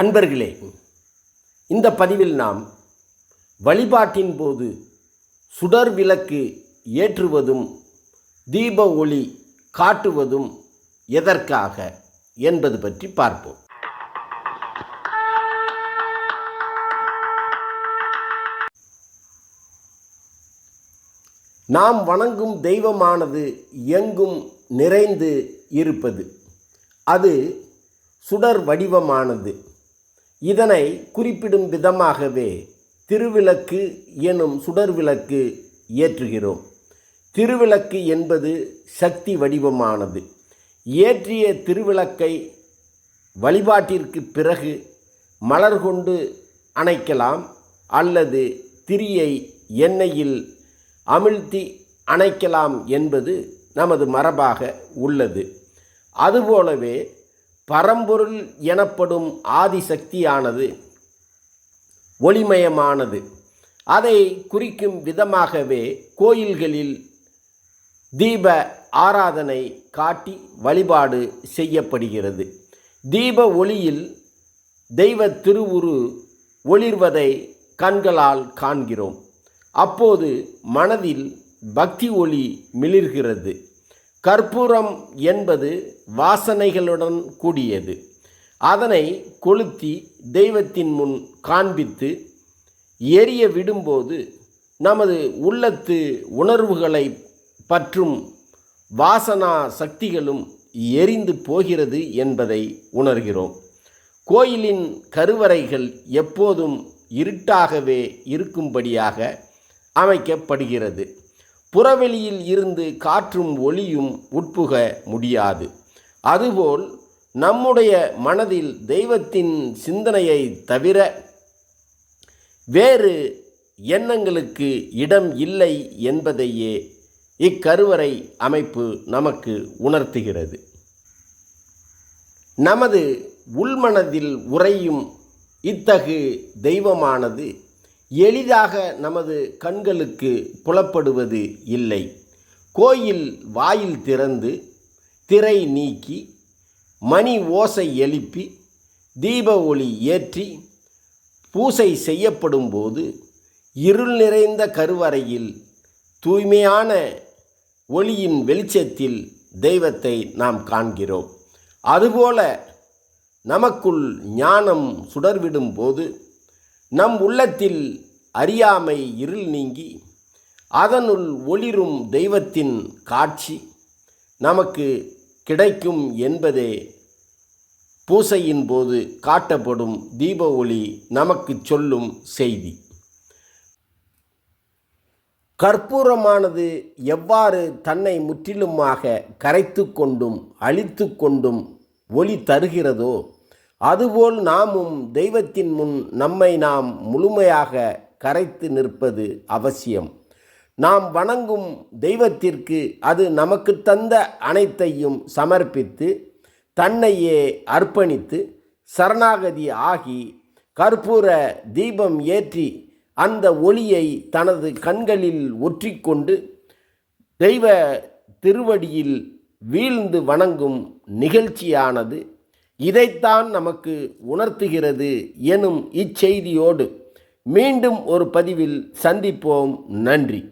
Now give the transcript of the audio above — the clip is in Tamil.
அன்பர்களே இந்த பதிவில் நாம் வழிபாட்டின் போது சுடர் விளக்கு ஏற்றுவதும் தீப ஒளி காட்டுவதும் எதற்காக என்பது பற்றி பார்ப்போம். நாம் வணங்கும் தெய்வமானது எங்கும் நிறைந்து இருப்பது. அது சுடர் வடிவமானது. இதனை குறிப்பிடும் விதமாகவே திருவிளக்கு எனும் சுடர் விளக்கு ஏற்றுகிறோம். திருவிளக்கு என்பது சக்தி வடிவமானது. ஏற்றிய திருவிளக்கை வழிபாட்டிற்கு பிறகு மலர் கொண்டு அணைக்கலாம் அல்லது திரியை எண்ணெயில் அமிழ்த்தி அணைக்கலாம் என்பது நமது மரபாக உள்ளது. அதுபோலவே பரம்பொருள் எனப்படும் ஆதிசக்தியானது ஒளிமயமானது. அதை குறிக்கும் விதமாகவே கோயில்களில் தீப ஆராதனை காட்டி வழிபாடு செய்யப்படுகிறது. தீப ஒளியில் தெய்வ திருவுரு ஒளிர்வதை கண்களால் காண்கிறோம். அப்போது மனதில் பக்தி ஒளி மிளிர்கிறது. கற்பூரம் என்பது வாசனைகளுடன் கூடியது. அதனை கொளுத்தி தெய்வத்தின் முன் காண்பித்து எரிய விடும்போது நமது உள்ளத்து உணர்வுகளை பற்றும் வாசனா சக்திகளும் எரிந்து போகிறது என்பதை உணர்கிறோம். கோயிலின் கருவறைகள் எப்போதும் இருட்டாகவே இருக்கும்படியாக அமைக்கப்படுகிறது. புறவெளியில் இருந்து காற்றும் ஒளியும் உட்புக முடியாது. அதுபோல் நம்முடைய மனதில் தெய்வத்தின் சிந்தனையை தவிர வேறு எண்ணங்களுக்கு இடம் இல்லை என்பதையே இக்கருவறை அமைப்பு நமக்கு உணர்த்துகிறது. நமது உள்மனதில் உறையும் இத்தகு தெய்வமானது எளிதாக நமது கண்களுக்கு புலப்படுவது இல்லை. கோயில் வாயில் திறந்து திரை நீக்கி மணி ஓசை எழுப்பி தீப ஒளி ஏற்றி பூசை செய்யப்படும் போது இருள் நிறைந்த கருவறையில் தூய்மையான ஒளியின் வெளிச்சத்தில் தெய்வத்தை நாம் காண்கிறோம். அதுபோல நமக்குள் ஞானம் சுடர்விடும் போது நம் உள்ளத்தில் அறியாமை இருள் நீங்கி அதனுள் ஒளிரும் தெய்வத்தின் காட்சி நமக்கு கிடைக்கும் என்பதே பூசையின் போது காட்டப்படும் தீப ஒளி நமக்கு சொல்லும் செய்தி. கற்பூரமானது எவ்வாறு தன்னை முற்றிலுமாக கரைத்து கொண்டும் அழித்து கொண்டும் ஒளி தருகிறதோ அதுபோல் நாமும் தெய்வத்தின் முன் நம்மை நாம் முழுமையாக கரைத்து நிற்பது அவசியம். நாம் வணங்கும் தெய்வத்திற்கு அது நமக்கு தந்த அனைத்தையும் சமர்ப்பித்து தன்னையே அர்ப்பணித்து சரணாகதி ஆகி கற்பூர தீபம் ஏற்றி அந்த ஒளியை தனது கண்களில் ஒற்றிக்கொண்டு தெய்வ திருவடியில் வீழ்ந்து வணங்கும் நிகழ்ச்சியானது இதைத்தான் நமக்கு உணர்த்துகிறது எனும் இச்செய்தியோடு மீண்டும் ஒரு பதிவில் சந்திப்போம். நன்றி.